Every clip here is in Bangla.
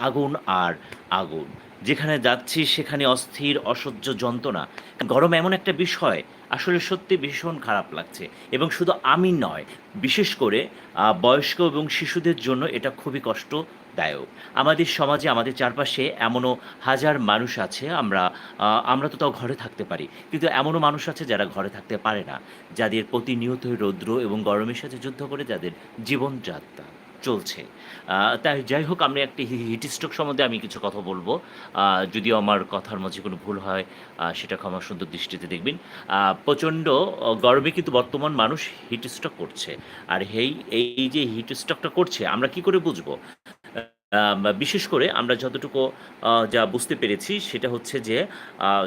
আগুন আর আগুন। যেখানে যাচ্ছি সেখানে অস্থির, অসহ্য যন্ত্রণা। গরম এমন একটা বিষয়, আসলে সত্যি ভীষণ খারাপ লাগছে। এবং শুধু আমি নয়, বিশেষ করে বয়স্ক এবং শিশুদের জন্য এটা খুবই কষ্টদায়ক। আমাদের সমাজে, আমাদের চারপাশে এমনও হাজার মানুষ আছে, আমরা আমরা তো তাও ঘরে থাকতে পারি। কিন্তু এমনও মানুষ আছে যারা ঘরে থাকতে পারে না, যাদের প্রতিনিয়তই রৌদ্র এবং গরমের সাথে যুদ্ধ করে যাদের জীবনযাত্রা। চলছে। তাই যাই হোক, আমি একটি হিট স্ট্রোক সম্বন্ধে আমি কিছু কথা বলব। যদিও আমার কথার মাঝে কোনো ভুল হয় সেটা ক্ষমা সুন্দর দৃষ্টিতে দেখবেন। প্রচণ্ড গর্বে কিন্তু বর্তমান মানুষ হিট স্ট্রোক করছে। আর হেই, এই যে হিট স্ট্রোকটা করছে, আমরা কি করে বুঝব? বিশেষ করে আমরা যতটুকু যা বুঝতে পেরেছি সেটা হচ্ছে যে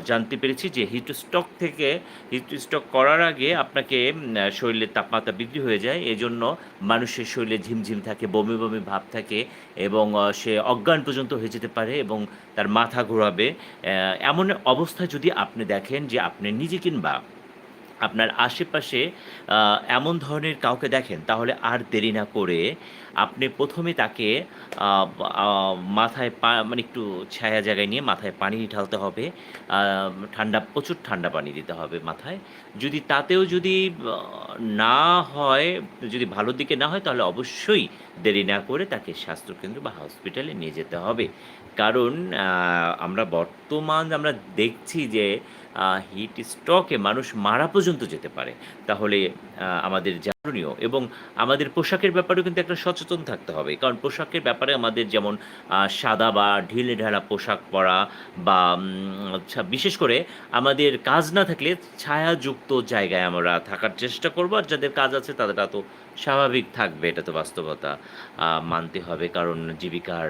জানতে পেরেছি যে হিট স্টক থেকে হিট স্টক করার আগে আপনাকে শরীরের তাপমাত্রা বৃদ্ধি হয়ে যায়। এজন্য মানুষের শরীরে ঝিমঝিম থাকে, বমি বমি ভাব থাকে এবং সে অজ্ঞান পর্যন্ত হয়ে যেতে পারে এবং তার মাথা ঘোরাবে। এমন অবস্থায় যদি আপনি দেখেন যে আপনি নিজে কিংবা আপনার আশেপাশে এমন ধরনের কাউকে দেখেন, তাহলে আর দেরি না করে আপনি প্রথমে তাকে মাথায় পা মানে একটু ছায়া জায়গায় নিয়ে মাথায় পানি ঢালতে হবে। ঠান্ডা, প্রচুর ঠান্ডা পানি দিতে হবে মাথায়। যদি তাতেও যদি না হয়, যদি ভালোর দিকে না হয়, তাহলে অবশ্যই দেরি না করে তাকে স্বাস্থ্যকেন্দ্র বা হসপিটালে নিয়ে যেতে হবে। কারণ আমরা বর্তমান আমরা দেখছি যে হিট স্ট্রোকে মানুষ মারা পর্যন্ত যেতে পারে। তাহলে আমাদের জাননীয় এবং আমাদের পোশাকের ব্যাপারেও কিন্তু একটা সচেতন থাকতে হবে। কারণ পোশাকের ব্যাপারে আমাদের যেমন সাদা বা ঢিলে ঢালা পোশাক পরা বা আচ্ছা, বিশেষ করে আমাদের কাজ না থাকলে ছায়াযুক্ত জায়গায় আমরা থাকার চেষ্টা করব। আর যাদের কাজ আছে তাদের তো স্বাভাবিক থাকবে, এটা তো বাস্তবতা। মানতে হবে, কারণ জীবিকার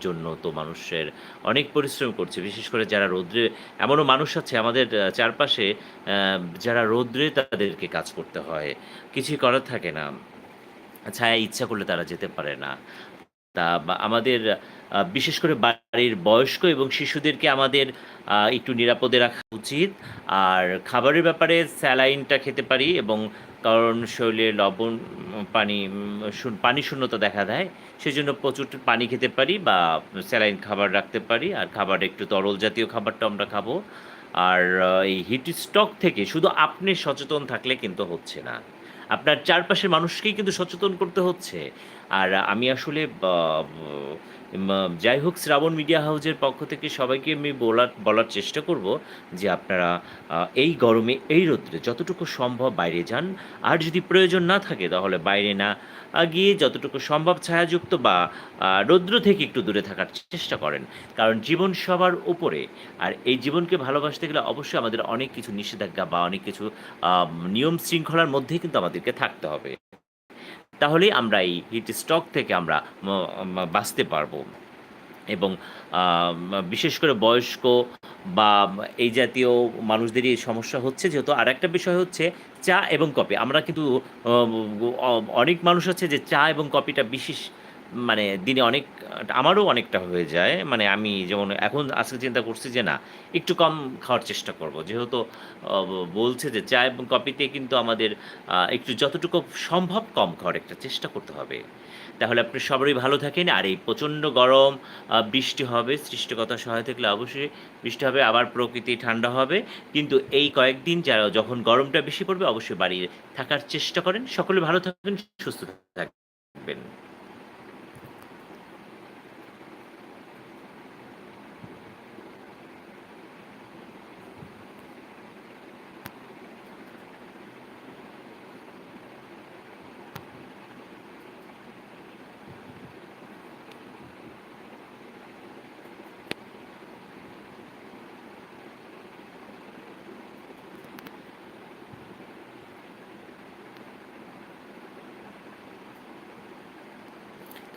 জন্য তো মানুষের অনেক পরিশ্রম করছে। বিশেষ করে যারা রৌদ্রে, এমনও মানুষ আছে আমাদের চারপাশে যারা রৌদ্রে তাদেরকে কাজ করতে হয়। কিছুই করার থাকে না। ছায়া ইচ্ছা করলে তারা যেতে পারে না। তা আমাদের বিশেষ করে বাড়ির বয়স্ক এবং শিশুদেরকে আমাদের একটু নিরাপদে রাখা উচিত। আর খাবারের ব্যাপারে স্যালাইনটা খেতে পারি এবং কারণ শরীরে লবণ পানি পানি শূন্যতা দেখা দেয়, সেজন্য প্রচুর পানি খেতে পারি বা স্যালাইন খাবার রাখতে পারি। আর খাবার একটু তরল জাতীয় খাবারটা আমরা খাব। আর এই হিট স্টক থেকে শুধু আপনি সচেতন থাকলে কিন্তু হচ্ছে না। আপনার চারপাশের মানুষকেই কিন্তু সচেতন করতে হচ্ছে। আর আমি আসলে যাই হোক, শ্রাবণ মিডিয়া হাউজের পক্ষ থেকে সবাইকে আমি বলার বলার চেষ্টা করব যে আপনারা এই গরমে, এই রোদ্রে যতটুকু সম্ভব বাইরে যান। আর যদি প্রয়োজন না থাকে, তাহলে বাইরে না গিয়ে যতটুকু সম্ভব ছায়াযুক্ত বা রৌদ্র থেকে একটু দূরে থাকার চেষ্টা করেন। কারণ জীবন সবার উপরে। আর এই জীবনকে ভালোবাসতে গেলে অবশ্যই আমাদের অনেক কিছু নিষেধাজ্ঞা বা অনেক কিছু নিয়ম শৃঙ্খলার মধ্যেই কিন্তু আমাদেরকে থাকতে হবে। তাহলেই আমরা এই হিট স্টক থেকে আমরা বাঁচতে পারব। এবং বিশেষ করে বয়স্ক বা এই জাতীয় মানুষদেরই সমস্যা হচ্ছে, যেহেতু আর একটা বিষয় হচ্ছে চা এবং কফি। আমরা কিন্তু অনেক মানুষ আছে যে চা এবং কফিটা বিশেষ মানে দিনে অনেক, আমারও অনেকটা হয়ে যায়। মানে আমি যেমন এখন আজকে চিন্তা করছি যে না, একটু কম খাওয়ার চেষ্টা করব। যেহেতু বলছে যে চা এবং কফিতে কিন্তু আমাদের একটু যতটুকু সম্ভব কম খাওয়ার একটা চেষ্টা করতে হবে। তাহলে আপনি সবারই ভালো থাকেন। আর এই প্রচণ্ড গরম বৃষ্টি হবে, সৃষ্টিকতা সহায় থাকলে অবশ্যই বৃষ্টি হবে, আবার প্রকৃতি ঠান্ডা হবে। কিন্তু এই কয়েকদিন যারা, যখন গরমটা বেশি পড়বে, অবশ্যই বাড়ি থাকার চেষ্টা করেন। সকলে ভালো থাকবেন, সুস্থ থাকবেন।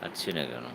আসছে না কেন?